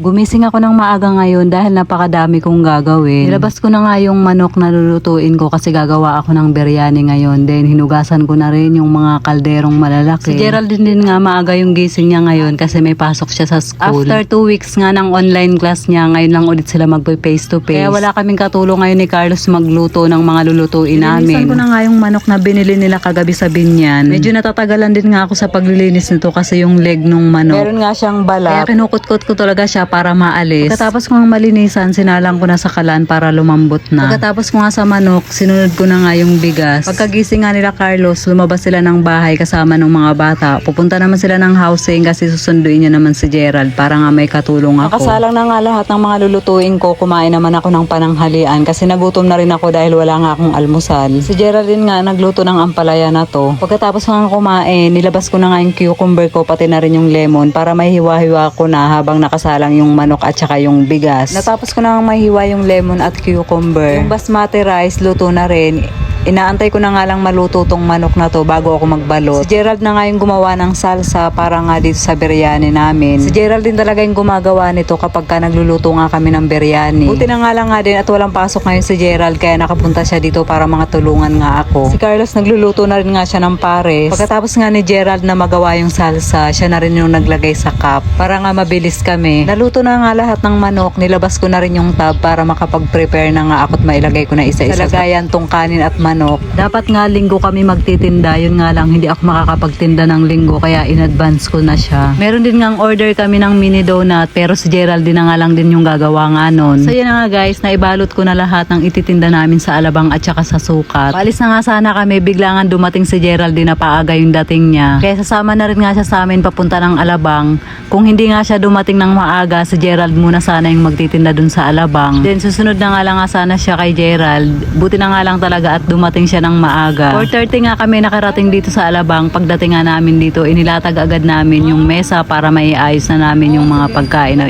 Gumising ako ng maaga ngayon dahil napakadami kong gagawin. Nilabas ko na nga yung manok na lulutuin ko kasi gagawa ako ng biryani ngayon. Then hinugasan ko na rin yung mga kalderong malalaki. Si Geraldine din nga maaga yung gising niya ngayon kasi may pasok siya sa school. After two weeks nga ng online class niya, ngayon lang ulit sila magpe face to face. Kaya wala kaming katulong ngayon ni Carlos magluto ng mga lulutuin namin. ko na nga yung manok na binili nila kagabi sa binyan. Medyo natatagalan din nga ako sa paglilinis nito kasi yung leg nung manok. Meron nga siyang balat. Kaya kinukot-kot ko talaga siya para maalis. Pagkatapos ko nga malinisan, sinalang ko na sa kalan para lumambot na. Pagkatapos ko nga sa manok, sinunod ko na nga yung bigas. Pagkagising nga nila Carlos, lumabas sila ng bahay kasama ng mga bata. Pupunta naman sila ng housing kasi susunduin niya naman si Gerald para nga may katulong ako. Nakasalang na nga lahat ng mga lulutuin ko. Kumain naman ako ng pananghalian kasi nagutom na rin ako dahil wala nga akong almusal. Si Gerald din nga nagluto ng ampalaya na to. Pagkatapos nga kumain, nilabas ko na nga yung cucumber ko pati na rin yung lemon para may hiwa-hiwa ko na habang nakasalang yung manok at saka yung bigas. Natapos ko na nga may hiwa yung lemon at cucumber. Yung basmati rice, luto na rin. Inaantay ko na nga lang maluto tong manok na to bago ako magbalot. Si Gerald na nga yung gumawa ng salsa para nga dito sa biryani namin. Si Gerald din talaga yung gumagawa nito kapag ka nagluluto nga kami ng biryani. Buti na nga lang nga din at walang pasok ngayon si Gerald kaya nakapunta siya dito para mga tulungan nga ako. Si Carlos nagluluto na rin nga siya ng pares. Pagkatapos nga ni Gerald na magawa yung salsa, siya na rin yung naglagay sa cup para nga mabilis kami. Naluto na nga lahat ng manok, nilabas ko na rin yung tab para makapag-prepare na nga ako at mailagay ko na isa-isa. Sa lagayan tong kanin at manok. Dapat nga linggo kami magtitinda, yun nga lang hindi ako makakapagtinda ng linggo kaya in advance ko na siya. Meron din nga order kami ng mini donut pero si Gerald din na nga lang din yung gagawa nga nun. So yun na nga guys, naibalot ko na lahat ng ititinda namin sa alabang at saka sa sukat. Paalis na nga sana kami, bigla nga dumating si Gerald din na paaga yung dating niya. Kaya sasama na rin nga siya sa amin papunta ng alabang. Kung hindi nga siya dumating ng maaga, si Gerald muna sana yung magtitinda dun sa alabang. Then susunod na nga lang nga sana siya kay Gerald. Buti na nga lang talaga at dumating siya ng maaga. 4.30 nga kami nakarating dito sa alabang. Pagdating nga namin dito, inilatag agad namin yung mesa para may ayos na namin yung mga pagkain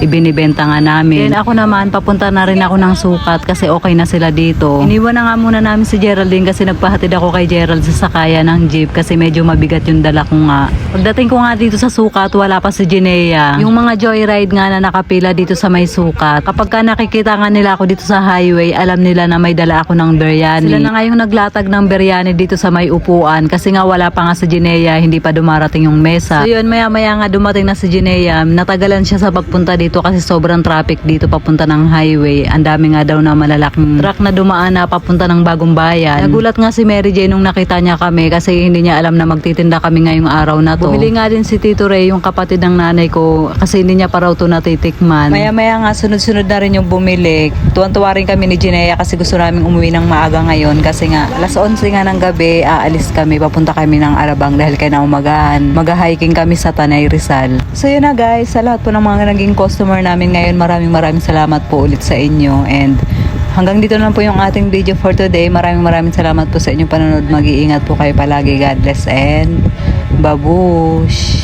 ibinibenta nga namin. Then ako naman, papunta na rin ako ng sukat kasi okay na sila dito. Iniwan na nga muna namin si Geraldine kasi nagpahatid ako kay Gerald sa sakaya ng jeep kasi medyo mabigat yung dala ko nga. Pagdating ko nga dito sa sukat, wala pa si Jinea. Yung mga joyride nga na nakapila dito sa may sukat. Kapag ka nakikita nga nila ako dito sa highway, alam nila na may dala ako ng biryani. Sila na nga yung naglatag ng biryani dito sa may upuan kasi nga wala pa nga si Jinea, hindi pa dumarating yung mesa. So yun, maya maya nga dumating na si Jinea, natagalan siya sa pagpunta dito kasi sobrang traffic dito papunta ng highway. Ang dami nga daw na malalaking truck na dumaan na papunta ng bagong bayan. Nagulat nga si Mary Jane nung nakita niya kami kasi hindi niya alam na magtitinda kami ngayong araw na to. Bumili nga din si Tito Ray, yung kapatid ng nanay ko, kasi hindi niya pa raw to natitikman. Maya maya nga sunod-sunod na rin yung bumili. Tuwan-tuwa rin kami ni Jinea kasi gusto namin umuwi ng maaga ngayon kasi nga alas 11 nga ng gabi aalis kami papunta kami ng Alabang dahil kay naumagahan. Mag-hiking kami sa Tanay Rizal. So yun na guys, sa lahat po ng mga naging customer namin ngayon, maraming maraming salamat po ulit sa inyo and Hanggang dito lang po yung ating video for today. Maraming maraming salamat po sa inyong panonood. Mag-iingat po kayo palagi. God bless and babush!